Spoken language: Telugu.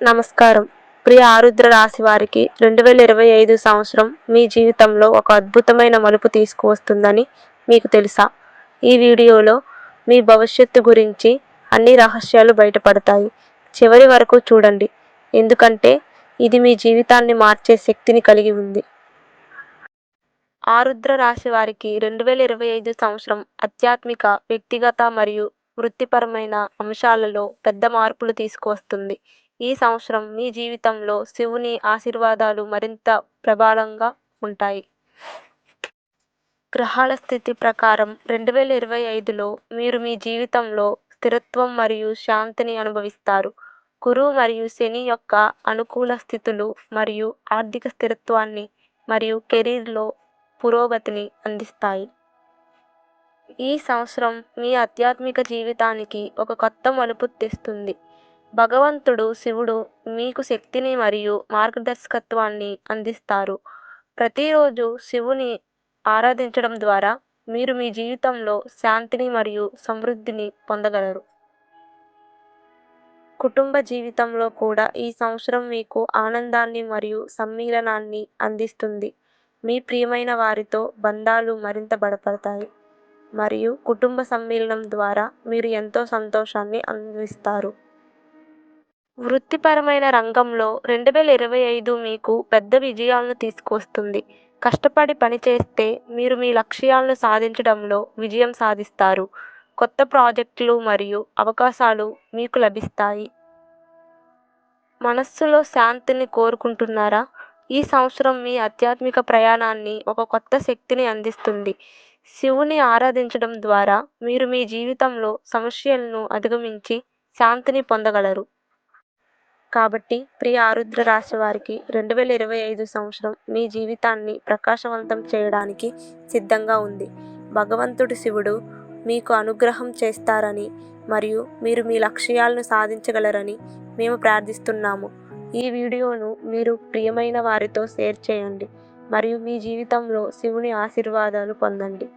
నమస్కారం. ప్రియ ఆరుద్ర రాశి వారికి రెండు వేల ఇరవై ఐదు సంవత్సరం మీ జీవితంలో ఒక అద్భుతమైన మలుపు తీసుకువస్తుందని మీకు తెలుసా? ఈ వీడియోలో మీ భవిష్యత్తు గురించి అన్ని రహస్యాలు బయటపడతాయి. చివరి వరకు చూడండి. ఎందుకంటే ఇది మీ జీవితాన్ని మార్చే శక్తిని కలిగి ఉంది. ఆరుద్ర రాశి వారికి రెండు వేల ఇరవై ఐదు సంవత్సరం ఆధ్యాత్మిక వ్యక్తిగత మరియు వృత్తిపరమైన అంశాలలో పెద్ద మార్పులు తీసుకువస్తుంది. ఈ సంవత్సరం మీ జీవితంలో శివుని ఆశీర్వాదాలు మరింత ప్రబలంగా ఉంటాయి. గ్రహాల స్థితి ప్రకారం రెండు వేల ఇరవై ఐదులో మీరు మీ జీవితంలో స్థిరత్వం మరియు శాంతిని అనుభవిస్తారు. గురువు మరియు శని యొక్క అనుకూల స్థితులు మరియు ఆర్థిక స్థిరత్వాన్ని మరియు కెరీర్లో పురోగతిని అందిస్తాయి. ఈ సంవత్సరం మీ ఆధ్యాత్మిక జీవితానికి ఒక కొత్త మలుపు తెస్తుంది. భగవంతుడు శివుడు మీకు శక్తిని మరియు మార్గదర్శకత్వాన్ని అందిస్తారు. ప్రతిరోజు శివుని ఆరాధించడం ద్వారా మీరు మీ జీవితంలో శాంతిని మరియు సమృద్ధిని పొందగలరు. కుటుంబ జీవితంలో కూడా ఈ సంవత్సరం మీకు ఆనందాన్ని మరియు సమ్మీలనాన్ని అందిస్తుంది. మీ ప్రియమైన వారితో బంధాలు మరింత బలపడతాయి. మరియు కుటుంబ సమ్మేళనం ద్వారా మీరు ఎంతో సంతోషాన్ని అనుభవిస్తారు వృత్తిపరమైన రంగంలో రెండు వేల ఇరవై ఐదు మీకు పెద్ద విజయాలను తీసుకొస్తుంది. కష్టపడి పనిచేస్తే మీరు మీ లక్ష్యాలను సాధించడంలో విజయం సాధిస్తారు. కొత్త ప్రాజెక్టులు మరియు అవకాశాలు మీకు లభిస్తాయి. మనస్సులో శాంతిని కోరుకుంటున్నారా? ఈ సంవత్సరం మీ ఆధ్యాత్మిక ప్రయాణాన్ని ఒక కొత్త శక్తిని అందిస్తుంది. శివుని ఆరాధించడం ద్వారా మీరు మీ జీవితంలో సమస్యలను అధిగమించి శాంతిని పొందగలరు. కాబట్టి ప్రియ ఆరుద్ర రాశి వారికి రెండు వేల ఇరవై ఐదు సంవత్సరం మీ జీవితాన్ని ప్రకాశవంతం చేయడానికి సిద్ధంగా ఉంది. భగవంతుడు శివుడు మీకు అనుగ్రహం చేస్తారని మరియు మీరు మీ లక్ష్యాలను సాధించగలరని మేము ప్రార్థిస్తున్నాము. ఈ వీడియోను మీరు ప్రియమైన వారితో షేర్ చేయండి మరియు మీ జీవితంలో శివుని ఆశీర్వాదాలు పొందండి.